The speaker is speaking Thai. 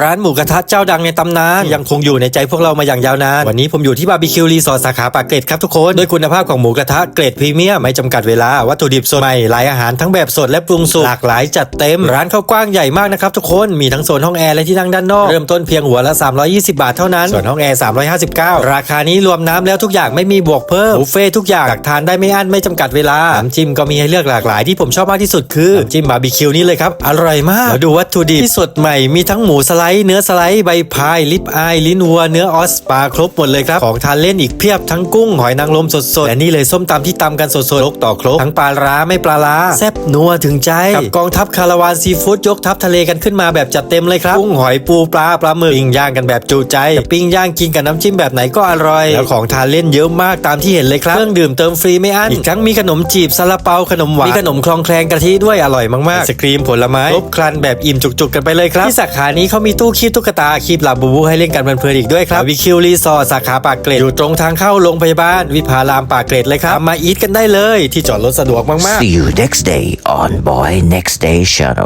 ร้านหมูกระทะเจ้าดังในตำนานยังคงอยู่ในใจพวกเรามาอย่างยาวนาน วันนี้ผมอยู่ที่บาร์บีคิวรีสอร์ทสาขาปากเกร็ดครับทุกคนด้วยคุณภาพของหมูกระทะเกรดพรีเมียมไม่จำกัดเวลา วัตถุดิบสดใหม่หลายอาหารทั้งแบบสดและปรุงสุกหลากหลายจัดเต็ม ร้านเขากว้างใหญ่มากนะครับทุกคนมีทั้งโซนห้องแอร์และที่นั่งด้านนอก เริ่มต้นเพียงหัวละ 320 บาทเท่านั้นส่วนห้องแอร์359 ราคานี้รวมน้ำแล้วทุกอย่างไม่มีบวกเพิ่มบุฟเฟ่ทุกอย่างตักทานได้ไม่อั้นไม่จำกัดเวลาน้ำจิ้มก็มีให้เลือกหลากหลายที่ผมชอบมากที่สุดคือน้ำจิ้มบาร์บีคิวนี่เลยครับอร่อยมากแล้วดูวัตถุดิบที่สดใหม่มีทั้งหมูสไลด์ เนื้อสไลด์ ใบพาย ลิปอาย ลิ้นวัว เนื้อออสปลาครบหมดเลยครับ ของทานเล่นอีกเพียบทั้งกุ้งหอยนางรมสดๆและนี่เลยส้มตำที่ตำกันสดๆครกต่อครกทั้งปลาร้าไม่ปลาร้าแซ่บนัวถึงใจกับกองทัพคาราวานซีฟู้ดยกทัพทะเลกันขึ้นมาแบบจัดเต็มเลยครับกุ้งหอยปูปลาปลาหมึกปิ้งย่างกันแบบจุใจจะปิ้งย่างกินกับน้ำจิ้มแบบไหนก็อร่อยแล้วของทานเล่นเยอะมากตามที่เห็นเลยครับเครื่องดื่มเติมฟรีไม่อั้นอีกทั้งมีขนมจีบซาลาเปาขนมหวานมีขนมคลองแคลงกะทิด้วยอร่อยมากๆไอศครีมผลไม้ครบครันแบบอิ่มจุกๆกันไปเลยครับที่สาขานี้เขามีตู้คีบตุ๊กตาคีบหลาบูบูให้เล่นกันเพลินๆอีกด้วยครับวิคิวรีสอร์ทสาขาปากเกร็ดอยู่ตรงทางเข้าโรงพยาบาลวิภารามปากเกร็ดเลยครับมาอีทกันได้เลย ที่จอดรถสะดวกมากๆ See you next day on Boy Next Day Channel.